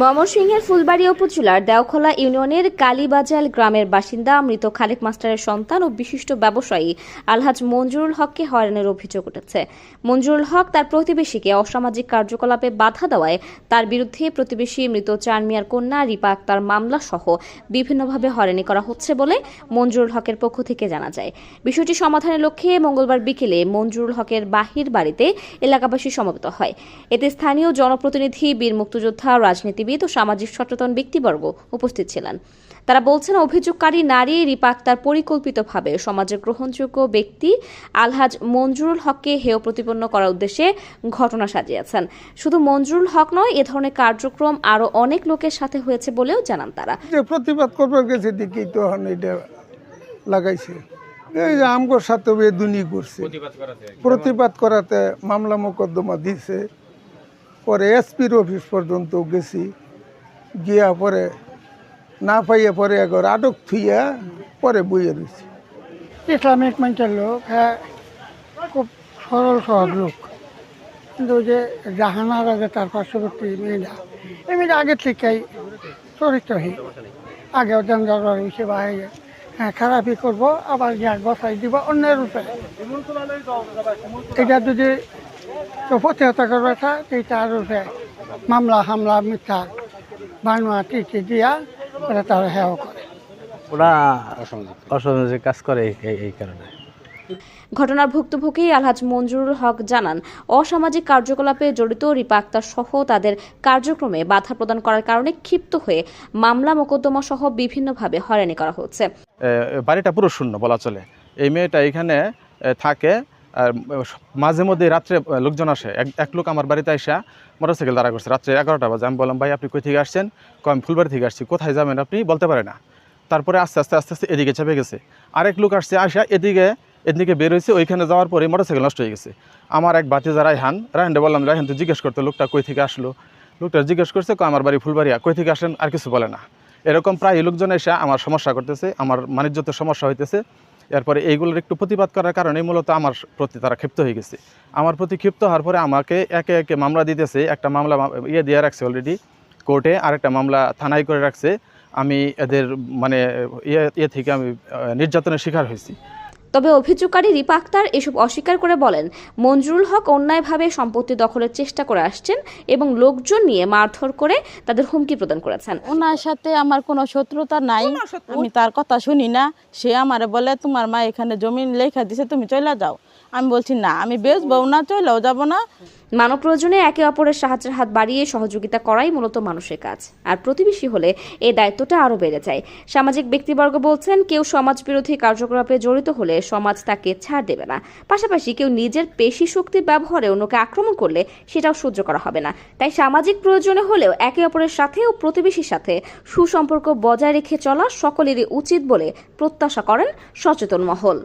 ময়মনসিংহের ফুলবাড়ি উপজেলার দেওখোলা ইউনিয়নের কালীবাজাল গ্রামের বাসিন্দা মৃত খালেক মাস্টারের সন্তান ও বিশিষ্ট ব্যবসায়ী আলহাজ মঞ্জুরুল হককে হয়রানির অভিযোগ উঠেছে। মঞ্জুরুল হক তার প্রতিবেশীকে অসামাজিক কার্যকলাপে বাধা দেওয়ায় তার বিরুদ্ধে প্রতিবেশী মৃত চারমিয়ার কন্যা রিপা আক্তার মামলা সহ বিভিন্নভাবে হয়রানি করা হচ্ছে বলে মঞ্জুরুল হকের পক্ষ থেকে জানা যায়। বিষয়টি সমাধানের লক্ষ্যে মঙ্গলবার বিকেলে মঞ্জুরুল হকের বাহির বাড়িতে এলাকাবাসী সমবেত হয়। এতে স্থানীয় জনপ্রতিনিধি বীর মুক্তিযোদ্ধা রাজনীতিবিদ ও সামাজিক সচেতন ব্যক্তিবর্গ উপস্থিত ছিলেন। তারা বলছেন অভিযোগকারী নারী রিপাক তার পরিকল্পিতভাবে সমাজের গ্রহণযোগ্য ব্যক্তি আলহাজ মঞ্জুরুল হককে হেয় প্রতিপন্ন করার উদ্দেশ্যে ঘটনা সাজিয়েছেন। শুধু মঞ্জুরুল হক নয় এ ধরনের কার্যক্রম আরও অনেক লোকের সাথে হয়েছে বলেও জানান তারা। প্রতিবাদ করবার গেছে এটা লাগাইছে। এই যে আমগোর সাথে বেদুনি করছে। প্রতিবাদ করাতে মামলা মোকদ্দমা দিছে। পরে এসপির অফিস পর্যন্ত গেছি। গিয়া পরে না পাইয়া পরে একবার আটক থুইয়া পরে বইয়ে রয়েছে ইসলামিক মানুষের লোক হ্যাঁ খুব সরল, সহজ লোক। কিন্তু যে জাহানার আগে তার পার্শ্ববর্তী মেয়েরা এই মেয়েরা আগের থেকেই চরিত্রহীন আগেও জঞ্জাল হয়েছে বা হ্যাঁ খারাপই করব, আবার যা গছাই দিব অন্যের রূপে এটা যদি কেউ প্রতিহতা করবে তার রূপে মামলা হামলা মিথ্যা বানোয়া টিটি দিয়া ওরা তারা হেয় করে। ওরা অসামাজিক কাজ করে এই- কারণে। ঘটনার ভুক্তভোগী আলহাজ মঞ্জুরুল হক জানান অসামাজিক কার্যকলাপে জড়িত রিপা আক্তার সহ তাদের কার্যক্রমে বাধা প্রদান করার কারণে ক্ষিপ্ত হয়ে মামলা মোকদ্দমা সহ বিভিন্নভাবে হয়রানি করা হচ্ছে। বাড়িটা পুরো শূন্য বলা চলে। এই মেয়েটা এখানে থাকে আর মাঝে মধ্যে রাত্রে লোকজন আসে। এক লোক আমার বাড়িতে আসা মোটরসাইকেল দাঁড়া করছে। রাত্রে এগারোটা বাজে। আমি বললাম, ভাই, আপনি কই থেকে আসছেন? কয়, আমি ফুলবাড়ি থেকে আসছি। কোথায় যাবেন আপনি? বলতে পারে না। তারপরে আস্তে আস্তে আস্তে আস্তে এদিকে চেপে গেছে। আরেক লোক আসছে, আসা এদিকে এদিকে বের হয়েছে ওইখানে যাওয়ার পরে মোটরসাইকেল নষ্ট হয়ে গেছে। আমার এক বাতি বাতিজা রায়হান রায়হানটা বললাম, রায়হান তো জিজ্ঞেস করতো লোকটা কই থেকে আসলো? লোকটা জিজ্ঞেস করছে আমার বাড়ি ফুলবাড়িয়া। কই থেকে আসেন? আর কিছু বলে না। এরকম প্রায় লোকজন এসে আমার সমস্যা করতেছে। আমার বাণিজ্যতে সমস্যা হইতেছে। এরপরে এইগুলোর একটু প্রতিবাদ করার কারণে মূলত আমার প্রতি তারা ক্ষিপ্ত হয়ে গেছে। আমার প্রতি ক্ষিপ্ত হওয়ার পরে আমাকে একে একে মামলা দিতেছে, একটা মামলা ইয়ে দিয়ে রাখছে অলরেডি কোর্টে আরেকটা মামলা থানায় করে রাখছে। আমি এদের মানে ইয়ে ইয়ে থেকে আমি নির্যাতনের শিকার হয়েছি। তবে অভিযোগকারী রিপা আক্তার এসব অস্বীকার করে বলেন মঞ্জুরুল হক অন্যায়ভাবে সম্পত্তি দখলের চেষ্টা করে আসছেন এবং লোকজন নিয়ে মারধর করে তাদের হুমকি প্রদান করেছেন। ওনার সাথে আমার কোনো শত্রুতা নাই। আমি তার কথা শুনি না। সে আমার বলে তোমার মা এখানে জমি লেখা দিছে তুমি চলে যাও। আমি বলছি না আমি বেচবো না চলেও যাব না। মানব প্রয়োজনে একে অপরের সাহায্যের হাত বাড়িয়ে সহযোগিতা করাই মূলত মানুষের কাজ। আর প্রতিবেশী হলে এই দায়িত্বটা আরও বেড়ে যায়। সামাজিক ব্যক্তিবর্গ বলছেন, কেউ সমাজ বিরোধী কার্যকলাপে জড়িত হলে সমাজ তাকে ছাড় দেবে না। পাশাপাশি কেউ নিজের পেশি শক্তি ব্যবহারে অন্যকে আক্রমণ করলে সেটাও সহ্য করা হবে না। তাই সামাজিক প্রয়োজনে হলেও একে অপরের সাথে ও প্রতিবেশীর সাথে সুসম্পর্ক বজায় রেখে চলা সকলেরই উচিত বলে প্রত্যাশা করেন সচেতন মহল।